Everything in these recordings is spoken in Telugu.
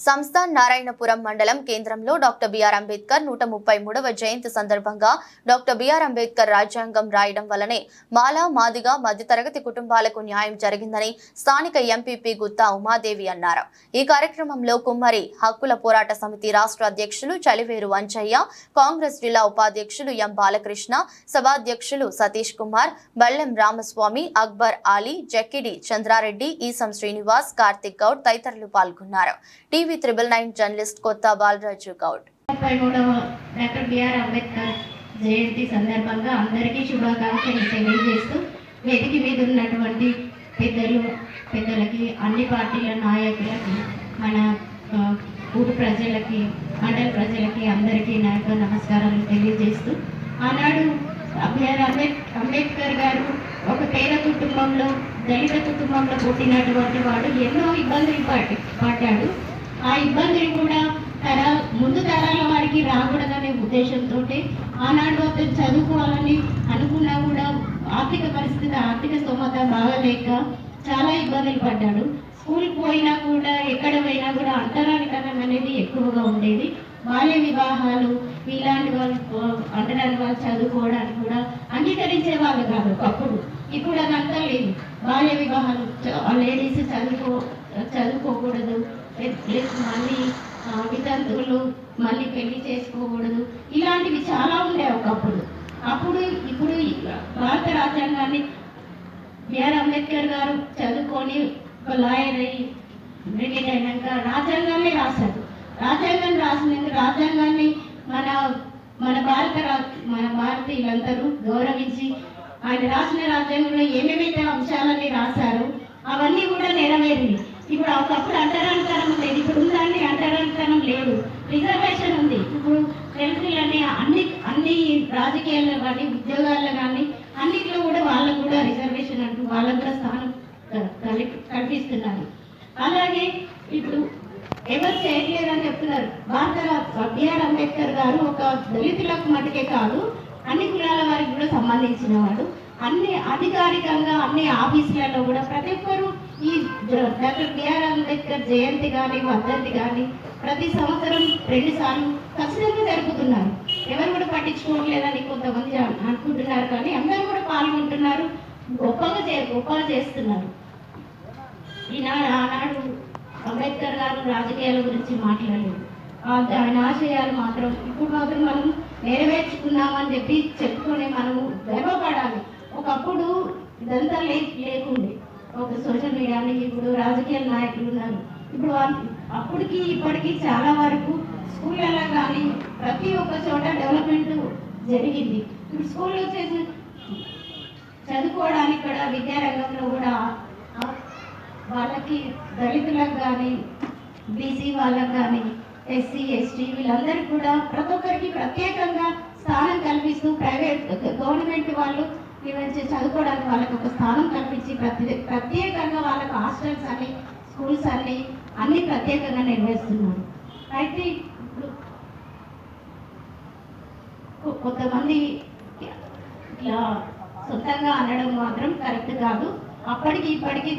సంస్థ నారాయణపురం మండలం కేంద్రంలో డాక్టర్ బిఆర్ అంబేద్కర్ నూట ముప్పై మూడవ జయంతి సందర్భంగా డాక్టర్ బిఆర్ అంబేద్కర్ రాజ్యాంగం రాయడం వల్లనే మాలా మాదిగా మధ్యతరగతి కుటుంబాలకు న్యాయం జరిగిందని స్థానిక ఎంపీపీ గుత్తా ఉమాదేవి అన్నారు. ఈ కార్యక్రమంలో కుమ్మరి హక్కుల పోరాట సమితి రాష్ట్ర అధ్యక్షులు చలివేరు అంచయ్య కాంగ్రెస్ జిల్లా ఉపాధ్యక్షులు ఎం బాలకృష్ణ సభాధ్యక్షులు సతీష్ కుమార్ బళ్ళెం రామస్వామి అక్బర్ ఆలీ జక్కిడి చంద్రారెడ్డి ఈసం శ్రీనివాస్ కార్తిక్ గౌడ్ తదితరులు పాల్గొన్నారు. TV triple nine journalist Kotha Balaraju Goud. Doctor BR Ambedkar జయంతి సందర్భంగా అందరికీ శుభాకాంక్షలు తెలియజేస్తూ వేదిక మీద ఉన్నటువంటి పెద్దలు పెద్దలకి అన్ని పార్టీల నాయకులకి మన ఊరు ప్రజలకి మండల ప్రజలకి అందరికీ నా యొక్క నమస్కారాలు తెలియజేస్తూ ఆనాడు బిఆర్ అంబేద్ అంబేద్కర్ గారు ఒక పేద కుటుంబంలో దళిత కుటుంబంలో పుట్టినటువంటి వాడు ఎన్నో ఇబ్బందులు పట్టి పడ్డాడు. ఆ ఇబ్బందులు కూడా తర ముందు తరాల వారికి రాకూడదనే ఉద్దేశంతో ఆనాడు అతను చదువుకోవాలని అనుకున్నా కూడా ఆర్థిక పరిస్థితి ఆర్థిక స్తోమత బాగలేక చాలా ఇబ్బందులు పడ్డాడు. స్కూల్కి పోయినా కూడా ఎక్కడ పోయినా కూడా అంటరానితనం అనేది ఎక్కువగా ఉండేది. బాల్య వివాహాలు ఇలాంటి వాళ్ళు అంటరాని వాళ్ళు చదువుకోవడానికి కూడా అంగీకరించే వాళ్ళు కాదు అప్పుడు ఇప్పుడు అదంతా లేదు. బాల్య వివాహాలు లేడీస్ చదువుకో చదువుకోకూడదు. ప్లస్ మళ్ళీ వితంతువులు మళ్ళీ పెళ్ళి చేసుకోకూడదు. ఇలాంటివి చాలా ఉండే ఒకప్పుడు. అప్పుడు ఇప్పుడు భారత రాజ్యాంగాన్ని బిఆర్ అంబేద్కర్ గారు చదువుకొని ఒక లాయర్ అయ్యి రిటైర్ అయినాక రాజ్యాంగాన్ని రాశారు. రాజ్యాంగం రాసినందుకు రాజ్యాంగాన్ని మన మన భారత రా మన భారతీయులందరూ గౌరవించి ఆయన రాసిన రాజ్యాంగంలో ఏమేమైతే అంశాలని రాశారు అవన్నీ కూడా నెరవేరింది ఇప్పుడు ఒకప్పుడు అంటరానితనం లేదు. ఇప్పుడు ఉందండి అంటరానితనం లేదు రిజర్వేషన్ ఉంది. ఇప్పుడు తెలుగులని అన్ని అన్ని రాజకీయాల్లో కానీ ఉద్యోగాల్లో కానీ అన్నిట్లో కూడా వాళ్ళకు కూడా రిజర్వేషన్ అంటూ వాళ్ళకు కూడా స్థానం క- కల్పి కల్పిస్తున్నారు. అలాగే ఇప్పుడు ఎవరు చేయట్లేదని చెప్తున్నారు. భారత బిఆర్ అంబేద్కర్ గారు ఒక దళితులకు మటుకే కాదు అన్ని కులాల వారికి కూడా సంబంధించిన వాడు. అన్ని అధికారికంగా అన్ని ఆఫీసులలో కూడా ప్రతి ఒక్క బిఆర్ అంబేద్కర్ జయంతి కానీ వర్ధంతి కానీ ప్రతి సంవత్సరం రెండు సార్లు ఖచ్చితంగా జరుపుతున్నారు. ఎవరు కూడా పట్టించుకోవట్లేదని కొంతమంది అనుకుంటున్నారు కానీ అందరూ కూడా పాల్గొంటున్నారు. గొప్పగా చే గొప్పగా చేస్తున్నారు. ఈనాడు ఆనాడు అంబేద్కర్ గారు రాజకీయాల గురించి మాట్లాడలేదు ఆయన ఆశయాలు మాత్రం ఇప్పుడు మాత్రం మనం నెరవేర్చుకున్నామని చెప్పి చెప్పుకొని మనము గర్వపడాలి. ఒకప్పుడు ఇదంతా లే లేకుండే. ఒక సోషల్ మీడియాని ఇప్పుడు రాజకీయ నాయకులు ఉన్నారు. ఇప్పుడు వాళ్ళు అప్పటికి ఇప్పటికి చాలా వరకు స్కూళ్ళలో కానీ ప్రతి ఒక్క చోట డెవలప్మెంట్ జరిగింది. ఇప్పుడు స్కూల్లో చేసి చదువుకోవడానికి కూడా విద్యారంగంలో కూడా వాళ్ళకి దళితులకు కానీ బీసీ వాళ్ళకి కానీ ఎస్సీ ఎస్టీ వీళ్ళందరికీ కూడా ప్రతి ఒక్కరికి ప్రత్యేకంగా స్థానం కల్పిస్తూ ప్రైవేట్ గవర్నమెంట్ వాళ్ళు వీళ్ళని చదువుకోవడానికి వాళ్ళకి ఒక స్థానం కల్పించి ప్రతి ప్రత్యేకంగా వాళ్ళకు హాస్టల్స్ అని స్కూల్స్ అన్ని అన్ని ప్రత్యేకంగా నిర్వహిస్తున్నారు. అయితే ఇప్పుడు కొంతమంది ఇట్లా సొంతంగా అనడం మాత్రం కరెక్ట్ కాదు. అప్పటికి ఇప్పటికి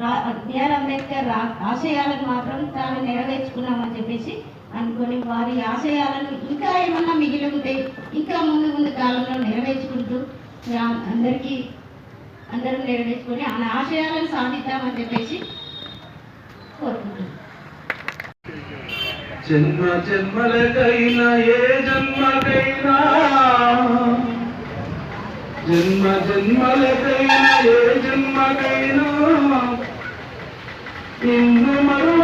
రా- బిఆర్ అంబేద్కర్ రా- ఆశయాలను మాత్రం తాను నెరవేర్చుకున్నామని చెప్పేసి అనుకొని వారి ఆశయాలను ఇంకా ఏమన్నా మిగిలి ఉంటే ఇంకా ముందు ముందు కాలంలో నెరవేర్చుకుంటూ అందరికీ అందరం నెరవేర్చుకొని ఆయన ఆశయాలను సాధిద్దామని చెప్పేసి కోరుకుంటున్నాను జన్మ జన్మలకైనా ఏ జన్మకైనా జన్మ జన్మలకైనా ఏ జన్మకైనా నిన్ను మరో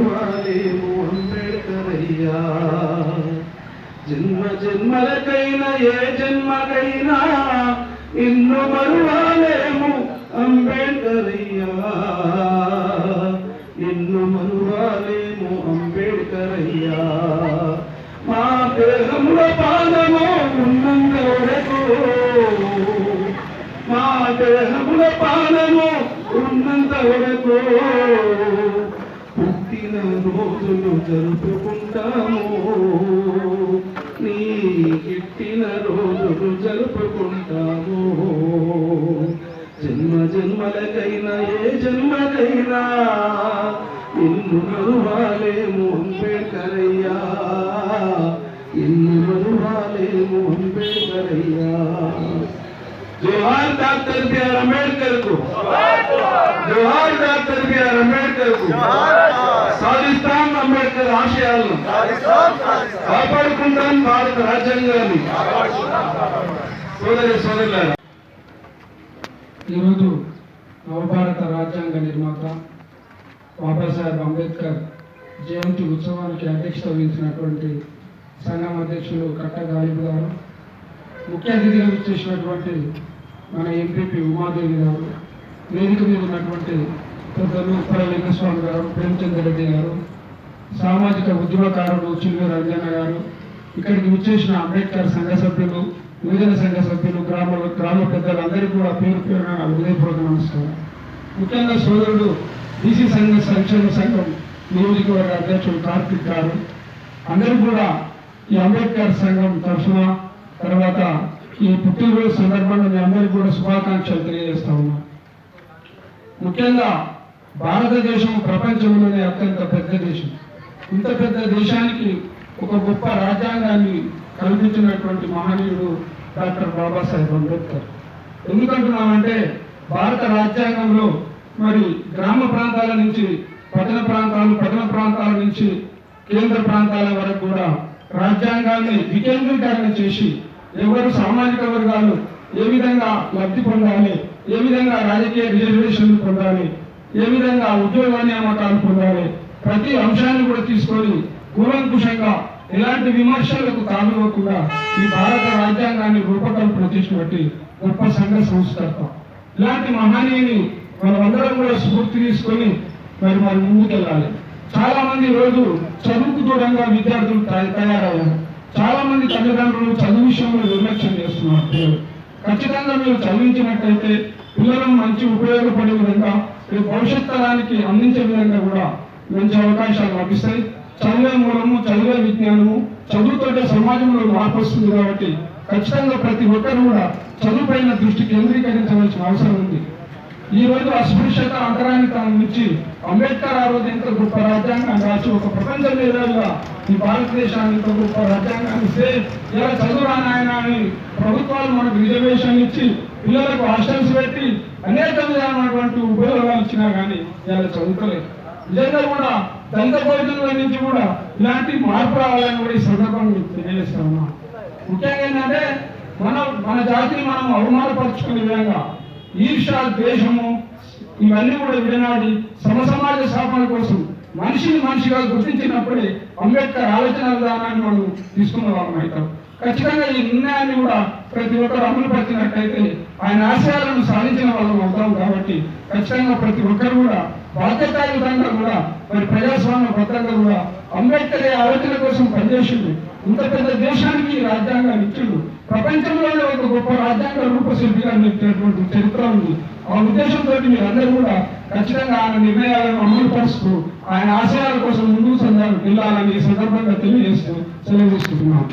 నిన్ను మరువాలేమో అంబేడ్కరయ్యా జన్మ జన్మలకైనా ఏ జన్మకైనా నిన్ను మరువాలేము అంబేడ్కరయ్యా. నిన్ను మరువాలేము అంబేడ్కరయ్యా. మా దేహంలో పాదము ఉన్నంత వరకు మా దేహంలో పాదము ఉన్నంత వరకు రోజులు జరుపుకుంటాము నీ గిట్టిన రోజులు జరుపుకుంటాము జన్మ జన్మలకైనా ఏ జన్మకైనా నిన్ను మరువాలేము అంబేడ్కర్ అయ్యా నిన్ను మరువాలేము అంబేడ్కర్ అయ్యా జోహార్ డాక్టర్ బిఆర్ అంబేడ్కర్కు జోహార్ డాక్టర్ బిఆర్ అంబేడ్కర్కు సాధిస్తాం అంబేడ్కర్ ఆశయాలను కాపాడుకుంటాం భారత రాజ్యాంగాన్ని. సోదరి సోదరులారా ఈరోజు నవభారత రాజ్యాంగ నిర్మాత బాబాసాహెబ్ అంబేద్కర్ జయంతి ఉత్సవానికి అధ్యక్షత వహించినటువంటి సంఘం అధ్యక్షులు కట్ట గాలిబ్ గారు ముఖ్య అతిథిగా చేసినటువంటి మన ఎంపీపీ ఉమాదేవి గారు వేదిక మీద ఉన్నటువంటి పెద్దలు ఉప్పల లింగస్వామి గారు ప్రేమచంద్ర రెడ్డి గారు సామాజిక ఉద్యమకారుడు చిల్లు రంజన్న గారు ఇక్కడికి వచ్చేసిన అంబేద్కర్ సంఘ సభ్యులు యువజన సంఘ సభ్యులు గ్రామ గ్రామ పెద్దలు అందరికీ కూడా పేరు పేరున హృదయపూర్వక నమస్కారం. ముఖ్యంగా సోదరుడు బీసీ సంఘ సంక్షేమ సంఘం నియోజకవర్గ అధ్యక్షుడు కార్తిక్ గారు అందరూ కూడా ఈ అంబేద్కర్ సంఘం తరఫున తర్వాత ఈ పుట్టినరోజు సందర్భంగా మీ అందరికీ కూడా శుభాకాంక్షలు తెలియజేస్తా ఉన్నా. ముఖ్యంగా భారతదేశం ప్రపంచంలోనే అత్యంత పెద్ద దేశం. ఇంత పెద్ద దేశానికి ఒక గొప్ప రాజ్యాంగాన్ని కల్పించినటువంటి మహనీయుడు డాక్టర్ బాబాసాహెబ్ అంబేద్కర్. ఎందుకంటున్నామంటే భారత రాజ్యాంగంలో మరి గ్రామ ప్రాంతాల నుంచి పట్టణ ప్రాంతాలు పట్టణ ప్రాంతాల నుంచి కేంద్ర ప్రాంతాల వరకు కూడా రాజ్యాంగాన్ని వికేంద్రీకరణ చేసి ఎవరు సామాజిక వర్గాలు ఏ విధంగా లబ్ధి పొందాలి ఏ విధంగా రాజకీయ రిజర్వేషన్లు పొందాలి ఏ విధంగా ఉద్యోగ నియామకాలు పొందాలి ప్రతి అంశాన్ని కూడా తీసుకొని కూలంకుషంగా ఎలాంటి విమర్శలకు తావివ్వకుండా ఈ భారత రాజ్యాంగాన్ని రూపకల్పన చేసినటువంటి గొప్ప సంఘ సంస్కర్త ఇలాంటి మహనీయుని మనమందరం కూడా స్ఫూర్తి తీసుకొని మరి మరి ముందుకెళ్ళాలి. చాలా మంది రోజు చదువుకు దూరంగా విద్యార్థులు తయారయ్యారు. చాలా మంది తల్లిదండ్రులు చదువు విషయంలో నిర్లక్ష్యం చేస్తున్నారు. ఖచ్చితంగా మీరు చదివించినట్టయితే పిల్లలను మంచి ఉపయోగపడే విధంగా భవిష్యత్ తరానికి అందించే విధంగా కూడా మంచి అవకాశాలు లభిస్తాయి. చదివే మూలము చదివే విజ్ఞానము చదువుతుంటే సమాజంలో మార్పు వస్తుంది కాబట్టి ఖచ్చితంగా ప్రతి ఒక్కరు కూడా చదువుపైన దృష్టి కేంద్రీకరించవలసిన అవసరం ఉంది. ఈ రోజు అస్పృశ్యత అంతరానితనం నుంచి అంబేద్కర్ ఆ రోజు ఎంత గొప్ప రాజ్యాంగాన్ని రాసి ఒక ప్రపంచ మేధావిగా ఈ భారతదేశాన్ని ఇంత గొప్ప రాజ్యాంగాన్ని ఇస్తే ఇలా చదువురానాయన అని ప్రభుత్వాలు మనకు రిజర్వేషన్ ఇచ్చి పిల్లలకు హాస్టల్స్ పెట్టి అనేక విధాలైనటువంటి ఉపయోగాలు ఇచ్చినా కానీ ఇలా చదువుకోలేదు. నిజంగా కూడా దళిత భోజనంలో నుంచి కూడా ఇలాంటి మార్పు రావాలని కూడా ఈ సందర్భంగా తెలియజేస్తా ఉన్నాం. ముఖ్యంగా ఏంటంటే మన మన జాతిని మనం అవమానపరచుకునే విధంగా ఈర్ష ద్వేషము ఇవన్నీ కూడా విడనాడి సమసమాజ స్థాపన కోసం మనిషిని మనిషిగా గుర్తించినప్పుడే అంబేద్కర్ ఆలోచన విధానాన్ని మనం తీసుకున్న వాళ్ళం అవుతాం. ఖచ్చితంగా ఈ నిర్ణయాన్ని కూడా ప్రతి ఒక్కరు అమలు పరిచినట్టయితే ఆయన ఆశయాలను సాధించిన వాళ్ళం అవుతాం కాబట్టి ఖచ్చితంగా ప్రతి ఒక్కరు కూడా బాధ్యతాయుతంగా కూడా మరి ప్రజాస్వామ్య భద్రంగా కూడా అంబేద్కర్ ఆలోచన కోసం పనిచేసిండు ఇంత పెద్ద దేశానికి ఈ రాజ్యాంగాన్ని ఇచ్చిండు. ప్రపంచంలోనే ఒక గొప్ప రాజ్యాంగ రూపశిల్పిగా నిలిచినటువంటి చరిత్ర ఉంది. ఆ ఉద్దేశంతో మీరందరూ కూడా ఖచ్చితంగా ఆయన నిర్ణయాలను అమలుపరుస్తూ ఆయన ఆశయాల కోసం ముందుకు సందాలు వెళ్ళాలని ఈ సందర్భంగా తెలియజేస్తూ సెలవు తీసుకుంటున్నాను.